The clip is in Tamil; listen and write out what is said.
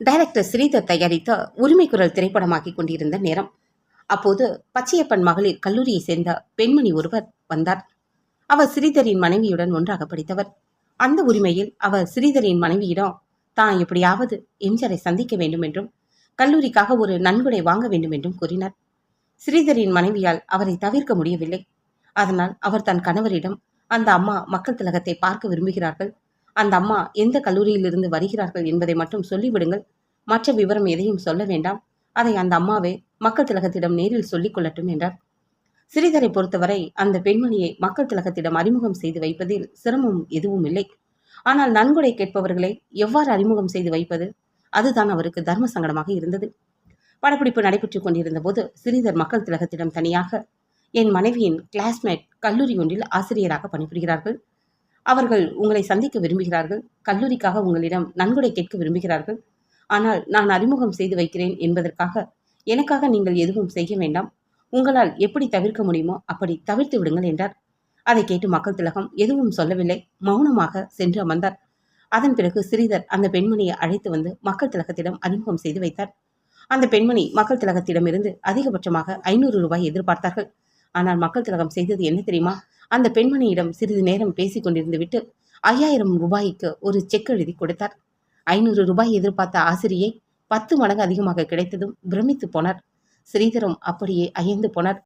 டைரக்டர் ஸ்ரீதர் தயாரித்த உரிமை குரல் திரைப்படமாக்கி கொண்டிருந்த நேரம். அப்போது பச்சையப்பன் மகளிர் கல்லூரியை சேர்ந்த பெண்மணி ஒருவர் வந்தார். அவர் ஸ்ரீதரின் மனைவியுடன் ஒன்றாக படித்தவர். அந்த உரிமையில் அவர் ஸ்ரீதரின் மனைவியிடம் தான் எப்படியாவது எம்ஜரை சந்திக்க வேண்டும் என்றும் கல்லூரிக்காக ஒரு நன்கொடை வாங்க வேண்டும் என்றும் கூறினார். ஸ்ரீதரின் மனைவியால் அவரை தவிர்க்க முடியவில்லை. அதனால் அவர் தன் கணவரிடம் அந்த அம்மா மக்கள் திலகத்தை பார்க்க விரும்புகிறார்கள். அந்த அம்மா எந்த கல்லூரியிலிருந்து வருகிறார்கள் என்பதை மட்டும் சொல்லிவிடுங்கள். மற்ற விவரம் எதையும் சொல்ல வேண்டாம். அதை அந்த அம்மாவே மக்கள் திலகத்திடம் நேரில் சொல்லிக் கொள்ளட்டும் என்றார். சிறிதரை பொறுத்தவரை அந்த பெண்மணியை மக்கள் திலகத்திடம் அறிமுகம் செய்து வைப்பதில் சிரமம் எதுவும் இல்லை. ஆனால் நன்கொடை கேட்பவர்களை எவ்வாறு அறிமுகம் செய்து வைப்பது? அதுதான் அவருக்கு தர்ம சங்கடமாக இருந்தது. படப்பிடிப்பு நடைபெற்றுக் கொண்டிருந்த போது சிறிதர் மக்கள் திலகத்திடம் தனியாக என் மனைவியின் கிளாஸ்மேட் கல்லூரி ஒன்றில் ஆசிரியராக பணிபுரிகிறார்கள். அவர்கள் உங்களை சந்திக்க விரும்புகிறார்கள். கல்லூரிக்காக உங்களிடம் நன்கொடை கேட்க விரும்புகிறார்கள். ஆனால் நான் அறிமுகம் செய்து வைக்கிறேன் என்பதற்காக எனக்காக நீங்கள் எதுவும் செய்ய வேண்டாம். உங்களால் எப்படி தவிர்க்க முடியுமோ அப்படி தவிர்த்து விடுங்கள் என்றார். அதை கேட்டு மக்கள் திலகம் எதுவும் சொல்லவில்லை. மௌனமாக சென்று அமர்ந்தார். அதன் பிறகு ஸ்ரீதர் அந்த பெண்மணியை அழைத்து வந்து மக்கள் திலகத்திடம் அறிமுகம் செய்து வைத்தார். அந்த பெண்மணி மக்கள் திலகத்திடமிருந்து அதிகபட்சமாக ஐநூறு ரூபாய் எதிர்பார்த்தார்கள். ஆனால் மக்கள் திலகம் செய்தது என்ன தெரியுமா? அந்த பெண்மணியிடம் சிறிது நேரம் பேசிக் கொண்டிருந்து விட்டு ஐயாயிரம் ரூபாய்க்கு ஒரு செக் எழுதி கொடுத்தார். ஐநூறு ரூபாய் எதிர்பார்த்த ஆசிரியை பத்து மடங்கு அதிகமாக கிடைத்ததும் பிரமித்து போனார். ஸ்ரீதரும் அப்படியே அயந்து போனார்.